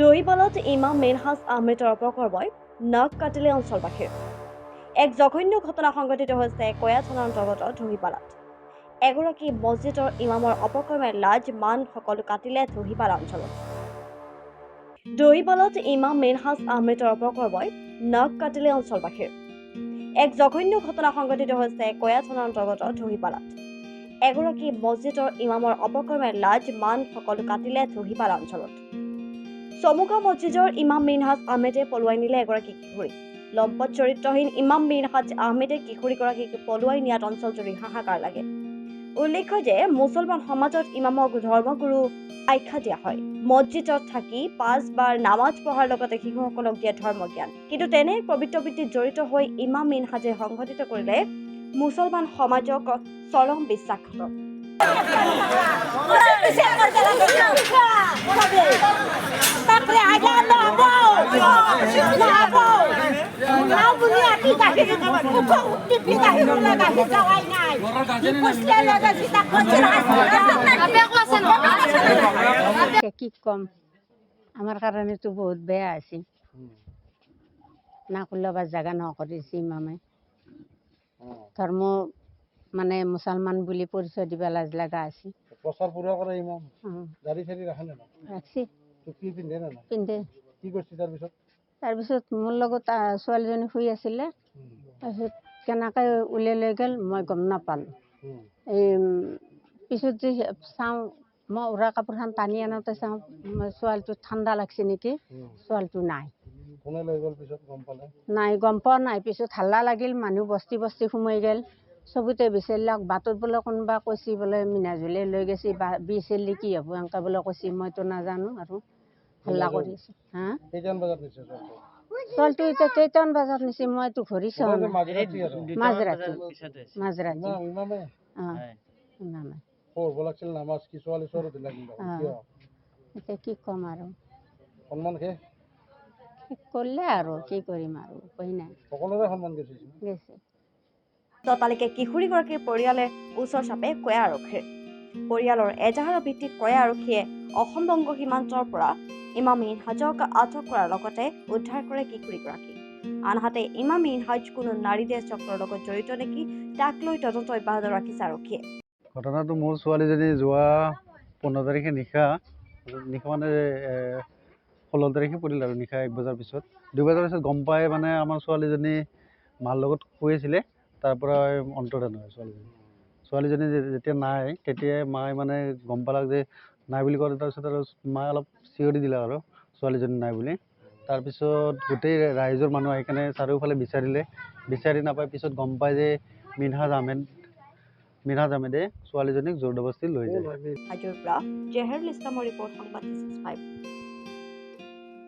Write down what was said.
দহিপালত ইমাম মেনহাজ আহমেদৰ অপকৰ্মই নাক কাটিলে অঞ্চলবাসীৰ। এক জঘন্য ঘটনা সংঘটিত হৈছে কয়া থানাৰ অন্তৰ্গত দহিপালাত এগৰাকী মছজিদৰ ইমামৰ অপকৰ্মে লাজ মান সকলো কাটিলে দহিপালা অঞ্চলত। দহিপালত ইমাম মেনহাজ আহমেদৰ অপকৰ্মই নাক কাটিলে অঞ্চলবাসীৰ। এক জঘন্য ঘটনা সংঘটিত হৈছে কয়া থানাৰ অন্তৰ্গত দহিপালাত এগৰাকী মছজিদৰ ইমামৰ অপকৰ্মে লাজ মান সকলো কাটিলে দহিপালা অঞ্চলত। চমুকা মছজিদৰ ইমাম মিনহাজ আহমেদে পলুৱাই নিলে এগৰাকী কিশোৰী। লম্পট চৰিত্ৰহীন ইমাম মিনহাজ আহমেদে কিশোৰীগৰাকীক পলুৱাই নিয়াত অঞ্চলজুৰি হাহাকাৰ লাগে। উল্লেখ্য যে মুছলমান সমাজত ইমামক ধৰ্মগুৰু আখ্যা দিয়া হয়। মছজিদত থাকি পাঁচবাৰ নামাজ পঢ়াৰ লগতে শিশুসকলক দিয়ে ধৰ্মজ্ঞান। কিন্তু তেনে পবিত্ৰ বৃত্তিত জড়িত হৈ ইমাম মিনহাজে সংঘটিত কৰিলে মুছলমান সমাজক চৰম বিশ্বাসঘাতক। কি কম আমার কারণে তো বহুত বেয়া আছে। না করলে আবার জায়গা ন করেছি মামে ধর্ম মানে মুছলমান বুলি পৰিচয় দিব লাজ লগা প্ৰচাৰ পুৰা কৰে ৰাখে নে ৰাখছি। পিন্ধে নে পিন্ধে। কি কৰিছে তাৰপিছত? তাৰপিছত মোৰ লগত ছোৱালীজনী শুই আছিলে। তাৰপিছত কেনেকৈ ওলাই লৈ গ'ল মই গম নাপালোঁ। এই পিছত যে চাওঁ মই উৰা কাপোৰখন টানি আনোতে চাওঁ ছোৱালীটো ঠাণ্ডা লাগছে নেকি? ছোৱালীটো নাই। নাই গম পোৱা নাই। পিছত হাল্লা লাগিল মানুহ বস্তি বস্তি সোমাই গ'ল। চবতে বিচাৰিলাক বাটত বোলে কোনোবা কৈছে বোলে মিনাজুলে লৈ গৈছে বা বিচাৰিলে কি হ'ব? এনেকৈ বোলে কৈছে মইতো নাজানো আৰু। হাল্লা কৰি আছে। হা? ছোৱালীটো? ছোৱালীটো এতিয়া কেইটামান বজাত নিছে মইতো ঘূৰি চোৱা নাই মাজৰাতি মাজৰাতি। অঁ ইমামে। পঢ়িব লাগিছিল নামাজ কি ছোৱালী ছোৱালী লাগিল অঁ। কিয়? এতিয়া কি ক'ম আৰু? সন্মান শেষ? কি কৰিলে আৰু কি কৰিম আৰু? উপায় নাই। সকলোৰে সন্মান গেছে। ততালিকে কিশোৰীগৰাকীৰ পৰিয়ালে ওচৰ চাপে কয়া আৰক্ষীৰ। পৰিয়ালৰ এজাহাৰৰ ভিত্তিত কয়া আৰক্ষীয়ে অসম বংগ সীমান্তৰ পৰা ইমাম ইনহাজক আটক কৰাৰ লগতে উদ্ধাৰ কৰে কিশোৰীগৰাকী আনহাতে ইমাম ইনহাজ কোনো নাৰী দেহ চক্ৰৰ লগত জড়িত নেকি তাক লৈ তদন্ত অব্যাহত ৰাখিছে আৰক্ষীয়ে। ঘটনাটো মোৰ ছোৱালীজনী যোৱা পোন্ধৰ তাৰিখে নিশা নিশা মানে ষোল্ল তাৰিখে পৰিল আৰু নিশা এক বজাৰ পিছত। দুই বজাৰ পিছত গম পাই মানে আমাৰ ছোৱালীজনী মাৰ লগত শুই আছিলে। তাৰ পৰা অন্তৰ্ধান হয় ছোৱালীজনী ছোৱালীজনী যেতিয়া নাই তেতিয়াই মায়ে মানে গম পালাক যে নাই বুলি কওঁতে তাৰপিছত আৰু মায়ে অলপ চিঞৰি দিলে আৰু ছোৱালীজনী নাই বুলি। তাৰপিছত গোটেই ৰাইজৰ মানুহ আহি কেনে চাৰিওফালে বিচাৰিলে। বিচাৰি নাপাই পিছত গম পাই যে মিনহাজ আহমেদ মিনহাজ আহমেদে ছোৱালীজনীক জোৰ জবস্তি লৈ যায়।